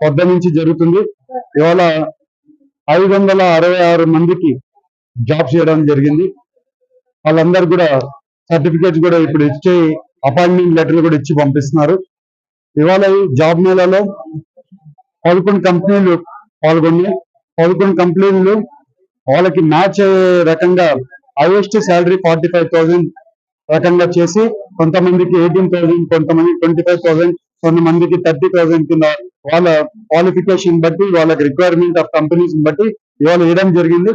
పొద్దు నుంచి జరుగుతుంది. ఇవాళ ఐదు వందల అరవై ఆరు మందికి జాబ్ చేయడం జరిగింది. వాళ్ళందరూ కూడా సర్టిఫికేట్స్ కూడా ఇప్పుడు ఇచ్చే అపాయింట్మెంట్ లెటర్లు కూడా ఇచ్చి పంపిస్తున్నారు. ఇవాళ ఈ జాబ్ మేళాలో పదకొండు కంపెనీలు పాల్గొన్నాయి పదకొండు కంపెనీలు వాళ్ళకి మ్యాచ్ రకంగా highest salary forty five thousand రకంగా చేసి కొంతమందికి ఎయిటీన్ థౌసండ్ కొంతమంది ట్వంటీ కొన్ని మందికి థర్టీ థౌసండ్ కింద వాళ్ళ క్వాలిఫికేషన్ బట్టి వాళ్ళకి రిక్వైర్మెంట్ ఆఫ్ కంపెనీస్ బట్టి ఇవాళ ఇవ్వడం జరిగింది.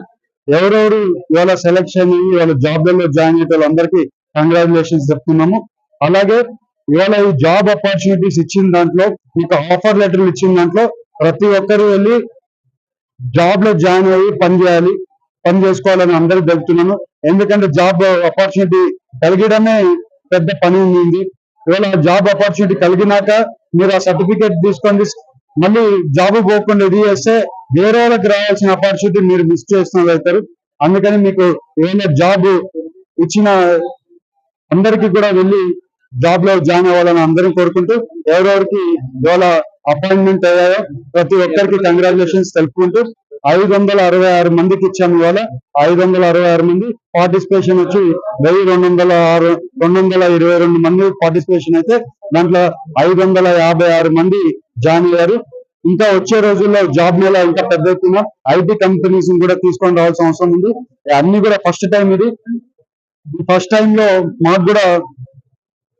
ఎవరెవరు ఇవాళ సెలక్షన్ అయ్యి వాళ్ళ జాబ్లలో జాయిన్ అయ్యే వాళ్ళందరికీ కంగ్రాచులేషన్స్ చెప్తున్నాము. అలాగే ఇవాళ ఈ జాబ్ ఆపర్చునిటీస్ ఇచ్చిన దాంట్లో మీకు ఆఫర్ లెటర్లు ఇచ్చిన దాంట్లో ప్రతి ఒక్కరు వెళ్ళి జాబ్లో జాయిన్ అయ్యి పని చేయాలి పని చేసుకోవాలని అందరికి తెలుపుతున్నాను. ఎందుకంటే జాబ్ ఆపర్చునిటీ కలిగడమే పెద్ద పని ఉంది. ఇవాళ జాబ్ ఆపర్చునిటీ కలిగినాక మీరు ఆ సర్టిఫికేట్ తీసుకొని మళ్ళీ జాబ్ పోకుండా ఇది చేస్తే వేరే వాళ్ళకి రావాల్సిన ఆపర్చునిటీ మీరు మిస్ చేస్తున్నారు అవుతారు అందుకని మీకు ఏమైనా జాబ్ ఇచ్చిన అందరికీ కూడా వెళ్ళి జాబ్లో జాయిన్ అవ్వాలని అందరం కోరుకుంటూ ఎవరెవరికి ఇవాళ అపాయింట్మెంట్ అయ్యాయో ప్రతి ఒక్కరికి కంగ్రాచులేషన్స్ తెలుపుకుంటూ ఐదు వందల అరవై ఆరు మందికి ఇచ్చాము ఇవాళ. ఐదు వందల అరవై ఆరు మంది పార్టిసిపేషన్ వచ్చి వెయ్యి రెండు వందల ఆరు రెండు వందల ఇరవై రెండు మంది పార్టిసిపేషన్ అయితే దాంట్లో ఐదు వందల యాభై ఆరు మంది జాయిన్ అయ్యారు. ఇంకా వచ్చే రోజుల్లో జాబ్ మేళ ఇంకా పెద్ద ఎత్తున ఐటీ కంపెనీస్ కూడా తీసుకొని రావాల్సిన అవసరం ఉంది. అన్ని కూడా ఫస్ట్ టైం ఇది. ఫస్ట్ టైం లో మాకు కూడా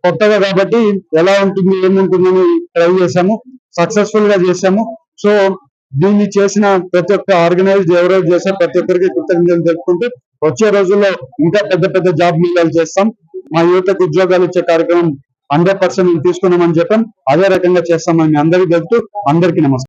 కొత్తగా కాబట్టి ఎలా ఉంటుంది ఏముంటుందని ట్రై చేశాము. సక్సెస్ఫుల్గా చేశాము. సో దీన్ని చేసిన ప్రతి ఒక్క ఆర్గనైజ్ ఎవరెవరు చేశారు ప్రతి ఒక్కరికి కృతజ్ఞతలు తెలుపుకుంటూ వచ్చే రోజుల్లో ఇంకా పెద్ద పెద్ద జాబ్ మేళాలు చేస్తాం. మా యువతకు ఉద్యోగాలు ఇచ్చే కార్యక్రమం హండ్రెడ్ పర్సెంట్ తీసుకున్నామని చెప్పాం. అదే రకంగా చేస్తామని అందరికీ తెలుపుతూ అందరికీ నమస్కారం.